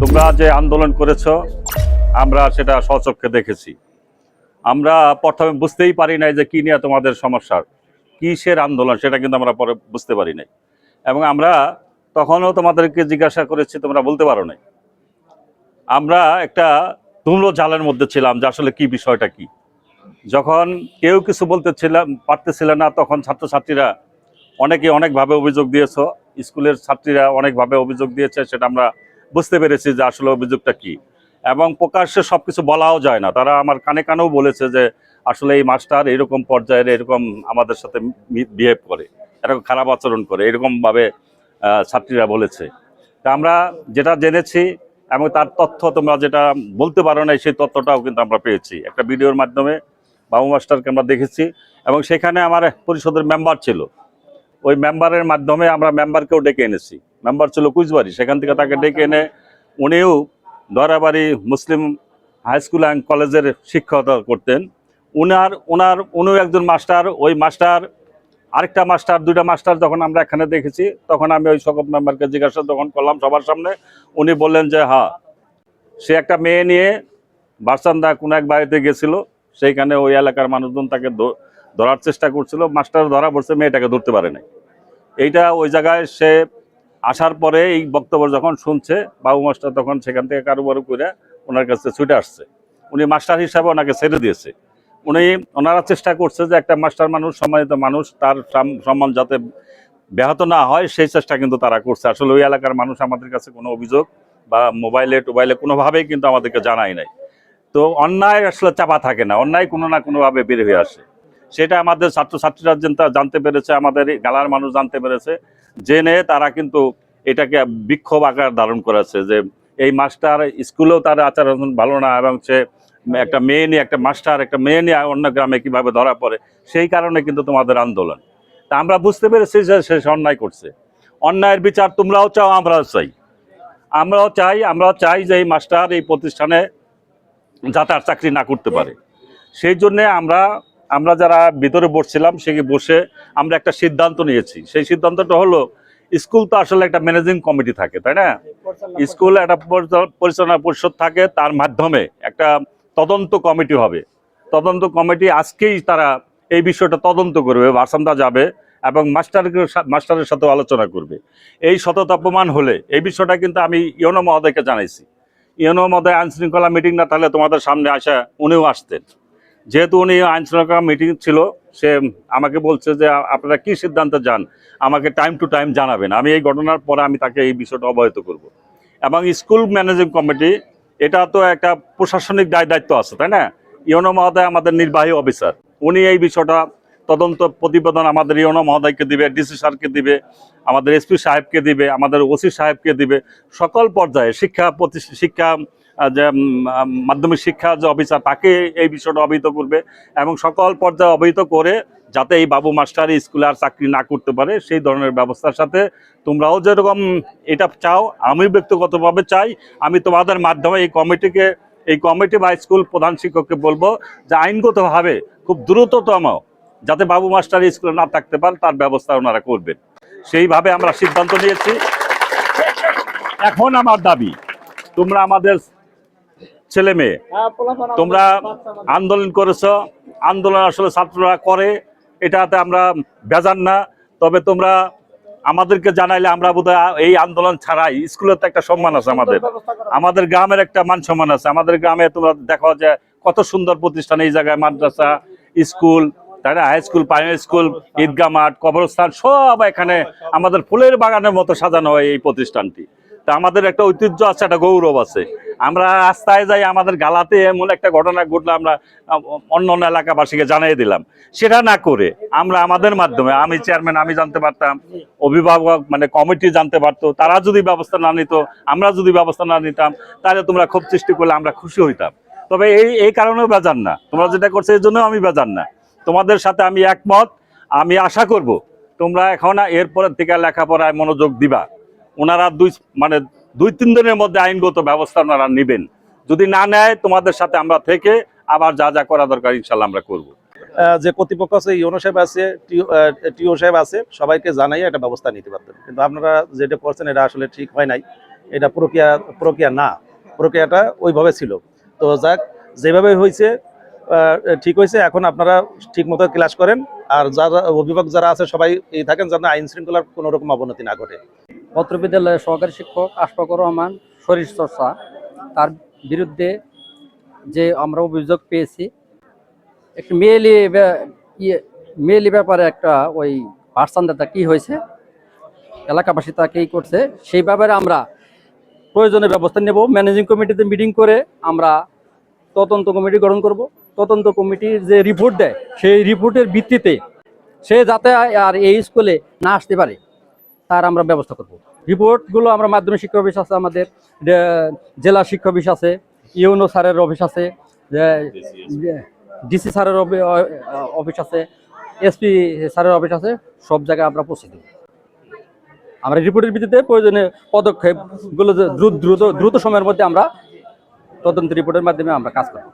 তোমরা যে আন্দোলন করেছ, আমরা সেটা স্বচক্ষে দেখেছি। আমরা প্রথমে বুঝতেই পারি নাই যে কি নিয়ে তোমাদের সমস্যার, কিসের আন্দোলন সেটা কিন্তু আমরা পরে বুঝতে পারি নাই। এবং আমরা তখনও তোমাদেরকে জিজ্ঞাসা করেছি, তোমরা বলতে পারো নাই। আমরা একটা তুম্র জালের মধ্যে ছিলাম যে আসলে কি বিষয়টা কি। যখন কেউ কিছু বলতে ছিলাম, পারতেছিল না, তখন ছাত্রছাত্রীরা অনেকে অনেকভাবে অভিযোগ দিয়েছ, স্কুলের ছাত্রীরা অনেকভাবে অভিযোগ দিয়েছে, সেটা আমরা বুঝতে পেরেছি যে আসলে অভিযোগটা কি। এবং প্রকাশ্যে সব কিছু বলাও যায় না। তারা আমার কানে কানেও বলেছে যে আসলে এই মাস্টার এরকম পর্যায়ের এরকম আমাদের সাথে বিহেভ করে, এরকম খারাপ আচরণ করে, এরকমভাবে ছাত্রীরা বলেছে। তা আমরা যেটা জেনেছি এবং তার তথ্য তোমরা যেটা বলতে পারো না সেই তথ্যটাও কিন্তু আমরা পেয়েছি। একটা ভিডিওর মাধ্যমে বাবু মাস্টারকে আমরা দেখেছি এবং সেখানে আমার পরিষদের মেম্বার ছিল। ওই মেম্বারের মাধ্যমে আমরা মেম্বারকেও ডেকে এনেছি। মেম্বার ছিল কুচবাড়ি, সেখান থেকে তাকে ডেকে এনে উনিও Darabari Muslim high school and কলেজের শিক্ষকতা করতেন। উনার ওনার উনিও একজন মাস্টার, ওই মাস্টার, আরেকটা মাস্টার, দুইটা মাস্টার যখন আমরা এখানে দেখেছি, তখন আমি ওই সকল মেম্বারকে জিজ্ঞাসা যখন করলাম সবার সামনে। উনি বললেন যে হ্যাঁ সে একটা মেয়ে নিয়ে বারসান্দা কোনো এক বাড়িতে গেছিল, সেইখানে ওই এলাকার মানুষজন তাকে ধরার চেষ্টা করছিল, মাস্টার ধরা পড়ছে, মেয়েটাকে ধরতে পারে নাই এইটা ওই জায়গায় সে আসার পরে এই বক্তব্য যখন শুনছে, বাবু মাস্টার তখন সেখান থেকে কারোবারও করে ওনার কাছে ছুটে আসছে। উনি মাস্টার হিসাবে ওনাকে ছেড়ে দিয়েছে। উনি, ওনারা চেষ্টা করছে যে একটা মাস্টার মানুষ, সম্মানিত মানুষ, তার সাম- সম্মান যাতে ব্যাহত না হয়, সেই চেষ্টা কিন্তু তারা করছে। আসলে ওই এলাকার মানুষ আমাদের কাছে কোনো অভিযোগ বা মোবাইলে, টোবাইলে কোনোভাবেই কিন্তু আমাদেরকে জানাই নাই। তো অন্যায় আসলে চাপা থাকে না। অন্যায় কোনো না কোনোভাবে বের হয়ে আসে। সেটা আমাদের ছাত্রছাত্রীরা জানতে পেরেছে, আমাদের গালার মানুষ জানতে পেরেছে। জেনে তারা কিন্তু এটাকে বিক্ষোভ আকার ধারণ করেছে যে এই মাস্টার স্কুলেও তার আচার আচরণ ভালো না এবং সে একটা মেয়ে নিয়ে, একটা মাস্টার, একটা মেয়ে নিয়ে অন্য গ্রামে কীভাবে ধরা পড়ে, সেই কারণে কিন্তু তোমাদের আন্দোলন। তা আমরা বুঝতে পেরেছি যে সে অন্যায় করছে। অন্যায়ের বিচার তোমরাও চাও, আমরাও চাই। আমরাও চাই আমরাও চাই যে এই মাস্টার এই প্রতিষ্ঠানে যাতে আর চাকরি না করতে পারে। সেই জন্যে আমরা আমরা যারা ভিতরে বসছিলাম, সে বসে আমরা একটা সিদ্ধান্ত নিয়েছি। সেই সিদ্ধান্তটা হলো, স্কুল তো আসলে একটা ম্যানেজিং কমিটি থাকে, তাই না? স্কুল একটা পরিচালনা পরিষদ থাকে, তার মাধ্যমে একটা তদন্ত কমিটি হবে। তদন্ত কমিটি আজকেই তারা এই বিষয়টা তদন্ত করবে বাসান্দা যাবে এবং মাস্টারকে সা- মাস্টারের সাথে আলোচনা করবে। এই সততা প্রমাণ হলে, এই বিষয়টা কিন্তু আমি ইয়নো মহোদয়কে জানাইছি। ইয়নো মহোদয় আইন শৃঙ্খলা মিটিং না তাহলে তোমাদের সামনে আসা উনিও আসতেন। যেহেতু উনি আইনশৃঙ্খলা মিটিং ছিল, সে আমাকে বলছে যে আপনারা কি সিদ্ধান্তে যান আমাকে টাইম টু টাইম জানাবেন। আমি এই ঘটনার পরে আমি তাকে এই বিষয়টা অবহিত করব। এবং স্কুল ম্যানেজিং কমিটি, এটা তো একটা প্রশাসনিক দায় দায়িত্ব আছে, তাই না? ইয়নো মহোদয় আমাদের নির্বাহী অফিসার। উনি এই বিষয়টা তদন্ত প্রতিবেদন আমাদের ইয়নো মহোদয়কে দিবে, ডিসি স্যারকে দিবে, আমাদের এসপি সাহেবকে দিবে, আমাদের ওসি সাহেবকে দিবে। সকল পর্যায়ে শিক্ষা প্রতি, শিক্ষা যে মাধ্যমিক শিক্ষা যে অফিসার, তাকে এই বিষয়টা অবহিত করবে এবং সকল পর্যায়ে অবহিত করে যাতে এই বাবু মাস্টার স্কুলে আর চাকরি না করতে পারে, সেই ধরনের ব্যবস্থার সাথে তোমরাও যেরকম এটা চাও, আমি ব্যক্তিগতভাবে চাই। আমি তোমাদের মাধ্যমে এই কমিটিকে, এই কমিটি বা স্কুল প্রধান শিক্ষককে বলব যে আইনগতভাবে খুব দ্রুততম যাতে বাবু মাস্টার স্কুলে না থাকতে পারে তার ব্যবস্থা ওনারা করবেন। সেইভাবে আমরা সিদ্ধান্ত নিয়েছি। এখন আমার দাবি তোমরা আমাদের ছেলে মেয়ে তোমরা আন্দোলন করেছ। আন্দোলন আসলে ছাত্ররা করে এটাতে আমরা বেজান না। তবে তোমরা আমাদেরকে জানাইলে আমরা বোধহয় এই আন্দোলন ছাড়াই। স্কুলের তো একটা সম্মান আছে আমাদের। আমাদের গ্রামের একটা মান সম্মান আছে। আমাদের গ্রামে তোমরা দেখো যে কত সুন্দর প্রতিষ্ঠান এই জায়গায় মাদ্রাসা স্কুল না হাই স্কুল প্রাইমারি স্কুল ঈদগাহ মাঠ, কবরস্থান, সব এখানে আমাদের ফুলের বাগানের মতো সাজানো হয় এই প্রতিষ্ঠানটি। তা আমাদের একটা ঐতিহ্য আছে, একটা গৌরব আছে। আমরা রাস্তায় যাই, আমাদের গালাতে এমন একটা ঘটনা ঘটলে, আমরা অন্য অন্য এলাকাবাসীকে জানিয়ে দিলাম। সেটা না করে আমরা আমাদের মাধ্যমে, আমি চেয়ারম্যান আমি জানতে পারতাম, অভিভাবক মানে কমিটি জানতে পারতো, তারা যদি ব্যবস্থা না নিত, আমরা যদি ব্যবস্থা না নিতাম, তাহলে তোমরা খুব সৃষ্টি করলে আমরা খুশি হইতাম। তবে এই এই কারণেও বেজান না। তোমরা যেটা করছ, এই জন্য আমি বেজান না। তোমাদের সাথে আমি একমত। আমি আশা করব তোমরা এখন এরপরের থেকে লেখাপড়ায় মনোযোগ দিবা। ওনারা দুই মানে দুই, তিন দিনের মধ্যে আইনগত ব্যবস্থা ওনারা নেবেন। যদি না নেয়, তোমাদের সাথে আমরা থেকে আবার যা যা করা দরকার ইনশাল্লাহ আমরা করব। যে কর্তৃপক্ষ আছে, ইউনো সাহেব আছে, টিও- সাহেব আছে, সবাইকে জানাই একটা ব্যবস্থা নিতে পারতেন। কিন্তু আপনারা যেটা করছেন, এটা আসলে ঠিক হয় নাই। এটা প্রক্রিয়া প্রক্রিয়া না। প্রক্রিয়াটা ওইভাবে ছিল। তো যাক, যেভাবে হয়েছে ঠিক হয়েছে। এখন আপনারা ঠিক মতো ক্লাস করেন। আর যারা অভিভাবক যারা আছে, সবাই এই থাকেন যেন আইন শৃঙ্খলার কোনো রকম অবনতি না ঘটে। পত্র বিদ্যালয়ের সহকারী শিক্ষক আশফাকুর রহমান, শরীর চর্চা। তার বিরুদ্ধে যে আমরা অভিযোগ পেয়েছি, একটি মেয়েলি ইয়ে মেয়েলি ব্যাপারে একটা ওই ভার্সানদাতা কি হয়েছে, এলাকাবাসী তাকে ই করছে। সেই ব্যাপারে আমরা প্রয়োজনীয় ব্যবস্থা নেব। ম্যানেজিং কমিটিতে মিটিং করে আমরা তদন্ত কমিটি গঠন করব। তদন্ত কমিটির যে রিপোর্ট দেয়, সেই রিপোর্টের ভিত্তিতে সে যাতে আর এই স্কুলে না আসতে পারে, তার আমরা ব্যবস্থা করব। রিপোর্টগুলো আমরা মাধ্যমিক শিক্ষা অফিস আছে, আমাদের জেলা শিক্ষা অফিস আছে, ইউনো স্যারের অফিস আছে ডিসি স্যারের অফি- অফিস আছে এসপি স্যারের অফিস আছে, সব জায়গায় আমরা পৌঁছে দেব। আমরা রিপোর্টের ভিত্তিতে প্রয়োজনীয় পদক্ষেপগুলো দ্রুত দ্রুত দ্রুত সময়ের মধ্যে আমরা তদন্ত রিপোর্টের মাধ্যমে আমরা কাজ করব।